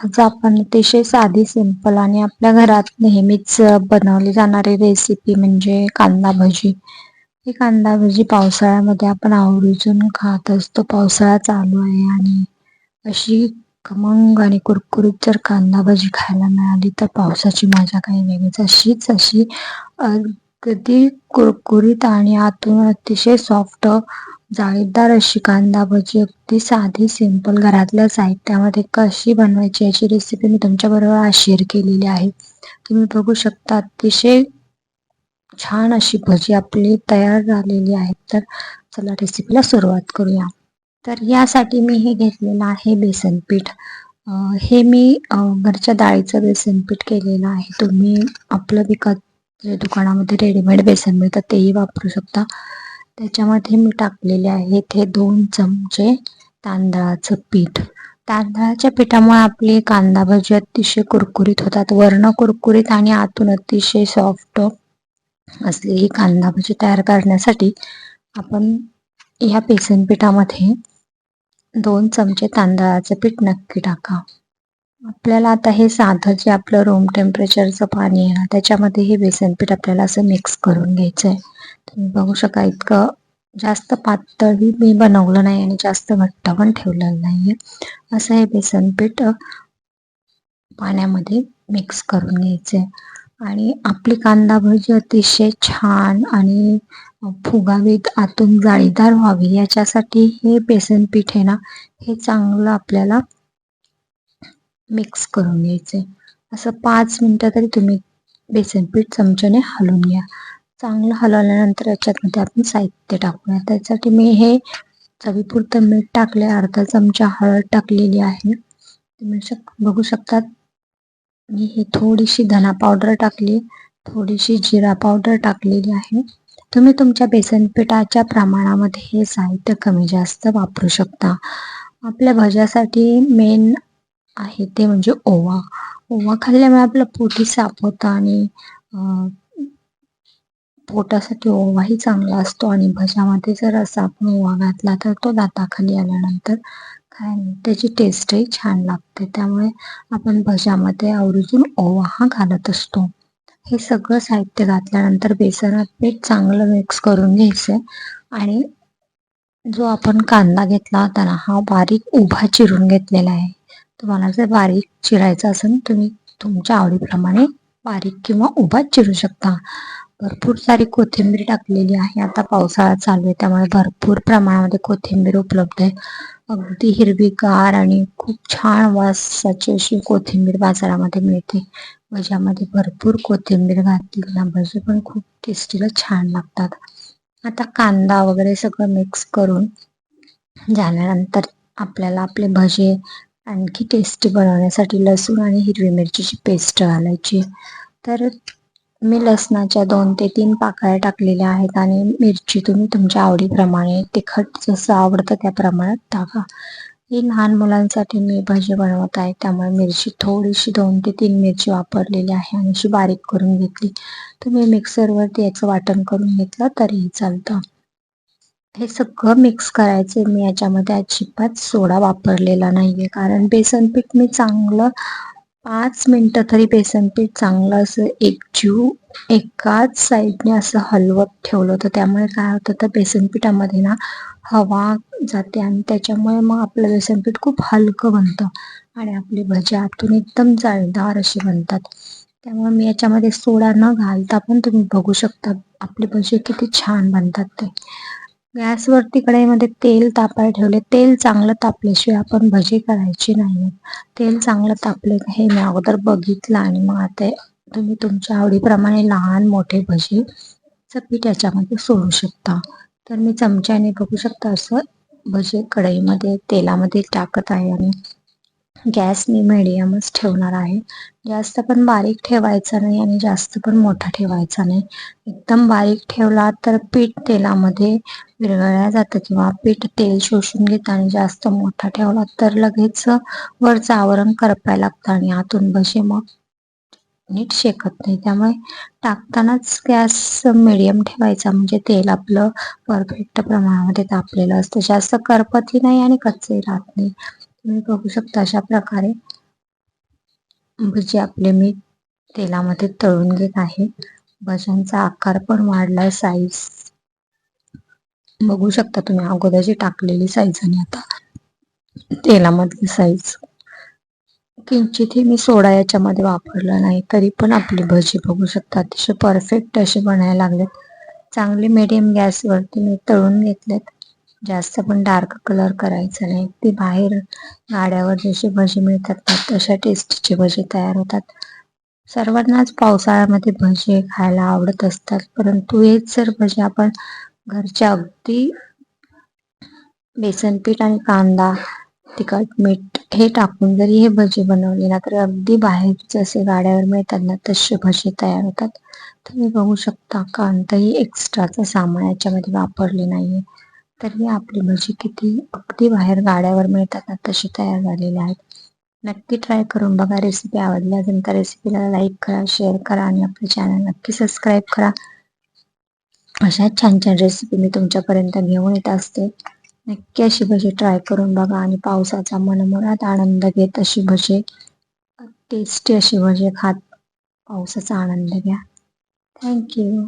आज आपण अतिशय साधी सिंपल आणि आपल्या घरात नेहमीच बनवली जाणारी रेसिपी म्हणजे कांदा भजी. ही कांदा भजी पावसाळ्यामध्ये आपण आवर्जून खात असतो. पावसाळा चालू आहे आणि अशी खमंग आणि कुरकुरीत जर कांदा भजी खायला मिळाली तर पावसाची मजा काही वेगळीच. अशीच अशी अगदी कुरकुरीत आणि आतून अतिशय सॉफ्ट जाळीदार अशी कांदा भजी अगदी साधी सिंपल घरातल्या साहित्यामध्ये कशी बनवायची याची रेसिपी मी तुमच्याबरोबर आज शेअर केलेली आहे. तुम्ही बघू शकता अतिशय छान अशी भजी आपली तयार झालेली आहे. तर चला रेसिपीला सुरुवात करूया. तर यासाठी मी हे घेतलेलं आहे बेसन पीठ. हे मी घरच्या डाळीचं बेसन पीठ केलेलं आहे. तुम्ही आपलं विकत दुकानामध्ये रेडीमेड बेसन मिळतं तेही वापरू शकता. त्याच्यामध्ये मी टाकलेले आहे हे दोन चमचे तांदळाचं पीठ. तांदळाच्या पिठामुळे आपली कांदा भजी अतिशय कुरकुरीत होतात. वर्ण कुरकुरीत आणि आतून अतिशय सॉफ्ट असलेली कांदा भजी तयार करण्यासाठी आपण या बेसन पिठामध्ये दोन चमचे तांदळाचं पीठ नक्की टाका. आपल्याला आता हे साधं जे आपलं रूम टेम्परेचरचं पाणी आहे ना त्याच्यामध्ये हे बेसन पीठ आपल्याला असं मिक्स करून घ्यायचं आहे तुम्ही बघू शका इतकं जास्त पातळी मी बनवलं नाही आणि जास्त घट्ट पण ठेवलेलं नाहीये. असं हे बेसन पीठ पाण्यामध्ये मिक्स करून घ्यायचे. आणि आपली कांदा भजी अतिशय छान आणि फुगावीत आतून जाळीदार व्हावी याच्यासाठी हे बेसन पीठ आहे ना हे चांगलं आपल्याला मिक्स करून घ्यायचे. असं पाच मिनटं तरी तुम्ही बेसन पीठ चमच्याने हलवून घ्या. चांगलं हलवल्यानंतर याच्यामध्ये आपण साहित्य टाकूया. त्यासाठी मी हे चवीपुरतं मीठ टाकले अर्धा चमचा हळद टाकलेली आहे. तुम्ही शक बघू शकतात. मी हे थोडीशी धना पावडर टाकली. थोडीशी जिरा पावडर टाकलेली आहे. तुम्ही तुमच्या बेसन पिठाच्या प्रमाणामध्ये हे साहित्य कमी जास्त वापरू शकता. आपल्या भज्यासाठी मेन आहे ते म्हणजे ओवा. ओवा खाल्ल्यामुळे आपलं पोटी साफ होतं आणि पोटासाठी ओवाही चांगला असतो आणि भज्यामध्ये जर असा आपण ओवा घातला तर तो दाताखाली आल्यानंतर काय त्याची टेस्टही छान लागते. त्यामुळे आपण भज्यामध्ये आवर्जून ओवा हा घालत असतो. हे सगळं साहित्य घातल्यानंतर बेसनात पीठ चांगलं मिक्स करून घ्यायचं आणि जो आपण कांदा घेतला होता ना हा बारीक उभा चिरून घेतलेला आहे. तुम्हाला जर बारीक चिरायचा असेल तुम्ही तुमच्या आवडीप्रमाणे बारीक किंवा उभा चिरू शकता. भरपूर सारी कोथिंबीर टाकलेली आहे. आता पावसाळा चालू आहे त्यामुळे भरपूर प्रमाणामध्ये कोथिंबीर उपलब्ध आहे. अगदी हिरवीगार आणि खूप छान वासाची अशी कोथिंबीर बाजारामध्ये मिळते. भज्यामध्ये भरपूर कोथिंबीर घातली. ना भजी पण खूप टेस्टीला छान लागतात. आता कांदा वगैरे सगळं मिक्स करून झाल्यानंतर आपल्याला आपले भजे आणखी टेस्टी बनवण्यासाठी लसूण आणि हिरवी मिरचीची पेस्ट घालायची. तर मी लसणाच्या दोन ते तीन पाकळ्या टाकलेल्या आहेत आणि मिरची तुम्ही तुमच्या आवडीप्रमाणे तिखट जसं आवडतं त्या प्रमाणात टाका. ही लहान मुलांसाठी मी भजी बनवत आहे त्यामुळे मिरची थोडीशी दोन ते तीन मिरची वापरलेली आहे आणि अशी बारीक करून घेतली. तुम्ही मिक्सरवरती याचं वाटण करून घेतलं तरीही चालतं. हे सगळं मिक्स करायचं मी याच्यामध्ये अजिबात सोडा वापरलेला नाहीये. कारण बेसन पीठ मी चांगलं पाच मिनटं तरी बेसन पीठ चांगलं असं एकजीव एकाच साईडने असं हलवत ठेवलं होतं. त्यामुळे काय होतं तर बेसन पिठामध्ये ना हवा जाते आणि त्याच्यामुळे मग आपलं बेसन पीठ खूप हलकं बनतं आणि आपली भजी आतून एकदम जाळीदार अशी बनतात. त्यामुळे मी याच्यामध्ये सोडा न घालता पण तुम्ही बघू शकता आपली भजी किती छान बनतात ते. गॅसवरती कढईमध्ये तेल तापायला ठेवले. तेल चांगलं तापल्याशिवाय आपण भजी करायची नाही तेल चांगलं तापले हे मी अगोदर बघितलं आणि मग आता तुम्ही तुमच्या आवडीप्रमाणे लहान मोठे भजी पीठ याच्यामध्ये सोडू शकता. तर मी चमच्याने बघू शकता असं भजी कढईमध्ये तेलामध्ये टाकत आहे आणि गॅस मी मिडियमच ठेवणार आहे. जास्त पण बारीक ठेवायचा नाही आणि जास्त पण मोठा ठेवायचा नाही. एकदम बारीक ठेवला तर पीठ तेलामध्ये विरघळल्या जातं किंवा पीठ तेल शोषून घेतं आणि जास्त मोठा ठेवला तर लगेच वरचं आवरण करपायला लागतं आणि आतून बसे मग नीट शेकत नाही. त्यामुळे टाकतानाच गॅस मिडियम ठेवायचा म्हणजे तेल आपलं परफेक्ट प्रमाणामध्ये तापलेलं असतं. जास्त करपतही नाही आणि कच्चही राहत नाही. तुम्ही बघू शकता अशा प्रकारे भजी आपले मी तेलामध्ये तळून घेत आहे. भज्यांचा आकार पण वाढलाय साईज बघू शकता तुम्ही अगोदरची टाकलेली साईज आणि आता तेलामधली साईज किंचितही मी सोडा याच्यामध्ये वापरला नाही तरी पण आपली भजी बघू शकता अतिशय परफेक्ट असे बनायला लागलेत. चांगले मिडियम गॅसवरती मी तळून घेतलेत. जास्त पण डार्क कलर करायचा नाही. ते बाहेर गाड्यावर जसे भजी मिळतात तशा टेस्टचे भजी तयार होतात. सर्वांनाच पावसाळ्यामध्ये भजी खायला आवडत असतात परंतु हेच जर भजी आपण घरच्या अगदी बेसन पीठ आणि कांदा तिखट मीठ हे टाकून जरी हे भजी बनवले ना तर अगदी बाहेर जसे गाड्यावर मिळतात ना तसे भजी तयार होतात. तुम्ही बघू शकता कोणतंही एक्स्ट्राचं सामान याच्यामध्ये वापरले नाहीये. तरी आपली भजी किती अगदी बाहेर गाड्यावर मिळतात ना तशी तयार झालेली आहेत. नक्की ट्राय करून बघा रेसिपी आवडली असेल तर रेसिपीला लाईक करा शेअर करा आणि आपले चॅनल नक्की सबस्क्राईब करा. अशा छान छान रेसिपी मी तुमच्यापर्यंत घेऊन येत असते. नक्की अशी भजी ट्राय करून बघा आणि पावसाचा मनमुरात आनंद घेत अशी भजी. टेस्टी अशी भजी खात पावसाचा आनंद घ्या. थँक्यू